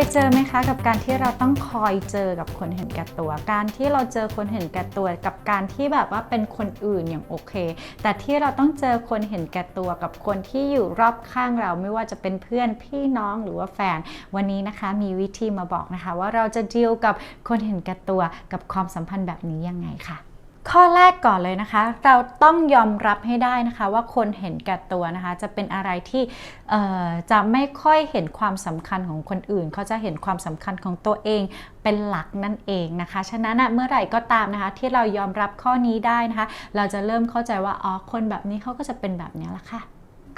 ยเจอไหมคะ กับการที่เราต้องคอยเจอกับคนเห็นแก่ตัว การที่เราเจอคนเห็นแก่ตัว กับการที่แบบว่าเป็นคนอื่นอย่างโอเค แต่ที่เราต้องเจอคนเห็นแก่ตัวกับคนที่อยู่รอบข้างเราไม่ว่าจะเป็นเพื่อนพี่น้องหรือว่าแฟน วันนี้นะคะมีวิธีมาบอกนะคะ ว่าเราจะดีลกับคนเห็นแก่ตัวกับความสัมพันธ์แบบนี้ยังไงค่ะ ข้อแรกก่อนเลยนะคะ เราต้องยอมรับให้ได้นะคะ ว่าคนเห็นแก่ตัวนะคะ จะเป็นอะไรที่จะไม่ค่อยเห็นความสำคัญของคนอื่น เขาจะเห็นความสำคัญของตัวเองเป็นหลักนั่นเองนะคะ ฉะนั้นเมื่อไหร่ก็ตามนะคะ ที่เรายอมรับข้อนี้ได้นะคะ เราจะเริ่มเข้าใจว่าอ๋อคนแบบนี้เขาก็จะเป็นแบบนี้ละค่ะ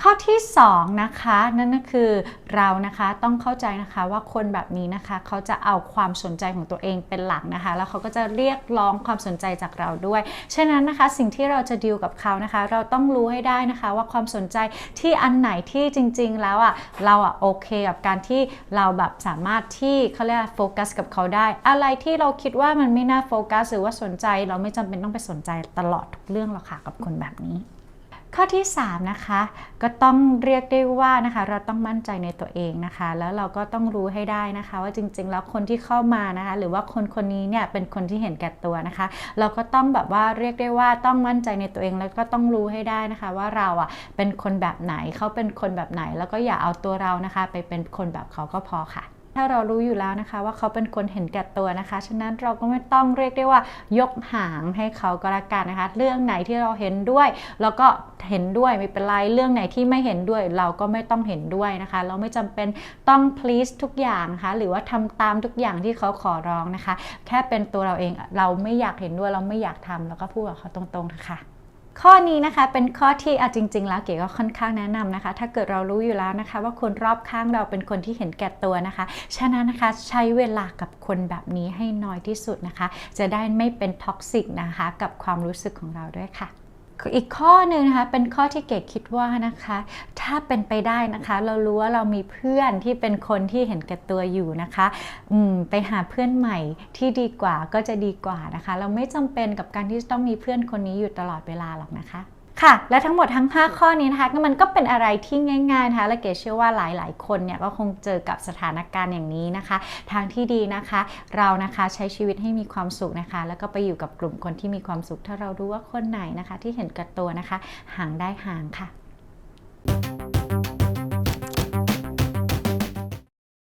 ข้อที่2นะคะนั่นก็คือเรานะคะต้องเข้าใจนะคะว่าคนแบบนี้นะคะเขาจะเอาความสนใจของตัวเองเป็นหลักนะคะ แล้วเขาก็จะเรียกร้องความสนใจจากเราด้วยฉะนั้นนะคะสิ่งที่เราจะดีลกับเขานะคะ เราต้องรู้ให้ได้นะคะว่าความสนใจที่อันไหนที่จริง ๆ แล้วอะเราอะโอเคกับการที่เราแบบสามารถที่เขาเรียกโฟกัสกับเขาได้ อะไรที่เราคิดว่ามันไม่น่าโฟกัสหรือว่าสนใจ เราไม่จำเป็นต้องไปสนใจตลอดทุกเรื่องหรอกค่ะกับคนแบบนี้ ข้อที่ 3 นะคะ ก็ต้องเรียกได้ว่านะคะ เราต้องมั่นใจในตัวเองนะคะ แล้วเราก็ต้องรู้ให้ได้นะคะ ว่าจริง ๆ แล้วคนที่เข้ามานะคะ หรือว่าคนคนนี้เนี่ยเป็นคนที่เห็นแก่ตัวนะคะ เราก็ต้องแบบว่าเรียกได้ว่าต้องมั่นใจในตัวเองแล้วก็ต้องรู้ให้ได้นะคะ ว่าเราอะเป็นคนแบบไหนเขาเป็นคนแบบไหน แล้วก็อย่าเอาตัวเรานะคะ ไปเป็นคนแบบเขาก็พอค่ะ ถ้าเรารู้อยู่แล้วนะคะ ว่าเขาเป็นคนเห็นแก่ตัวนะคะ ฉะนั้นเราก็ไม่ต้องเรียกได้ว่ายกหางให้เขาก็แล้วกันนะคะ เรื่องไหนที่เราเห็นด้วยเราก็เห็นด้วยไม่เป็นไรเรื่องไหนที่ไม่เห็นด้วย เราก็ไม่ต้องเห็นด้วยนะคะ เราไม่จำเป็นต้อง please ทุกอย่างนะคะหรือว่าทำตามทุกอย่างที่เขาขอร้องนะคะ แค่เป็นตัวเราเองเราไม่อยากเห็นด้วยเราไม่อยากทำแล้วก็พูดกับเขาตรงๆนะคะ ข้อนี้นะคะเป็นข้อที่เอาจริง ๆ แล้วเก๋ก็ค่อนข้างแนะนำนะคะ ถ้าเกิดเรารู้อยู่แล้วนะคะ ว่าคนรอบข้างเราเป็นคนที่เห็นแก่ตัวนะคะ ฉะนั้นนะคะใช้เวลากับคนแบบนี้ให้น้อยที่สุดนะคะ จะได้ไม่เป็นท็อกซิกนะคะกับความรู้สึกของเราด้วยค่ะอีกข้อหนึ่งนะคะเป็นข้อที่เก๋คิดว่านะคะ ถ้าเป็นไปได้นะคะ เรารู้ว่าเรามีเพื่อนที่เป็นคนที่เห็นแก่ตัวอยู่นะคะอืมไปหาเพื่อนใหม่ที่ดีกว่าก็จะดีกว่านะคะ เราไม่จำเป็นกับการที่ต้องมีเพื่อนคนนี้อยู่ตลอดเวลาหรอกนะคะค่ะ และทั้งหมดทั้ง 5 ข้อนี้นะคะก็มันก็เป็นอะไรที่ง่ายๆนะคะและเก๋เชื่อว่าหลายๆ คนเนี่ยก็คงเจอกับสถานการณ์อย่างนี้นะคะ ทางที่ดีนะคะ เรานะคะใช้ชีวิตให้มีความสุขนะคะ แล้วก็ไปอยู่กับกลุ่มคนที่มีความสุข ถ้าเรารู้ว่าคนไหนนะคะ ที่เห็นแกับตัวนะคะ ห่างได้ห่างค่ะ you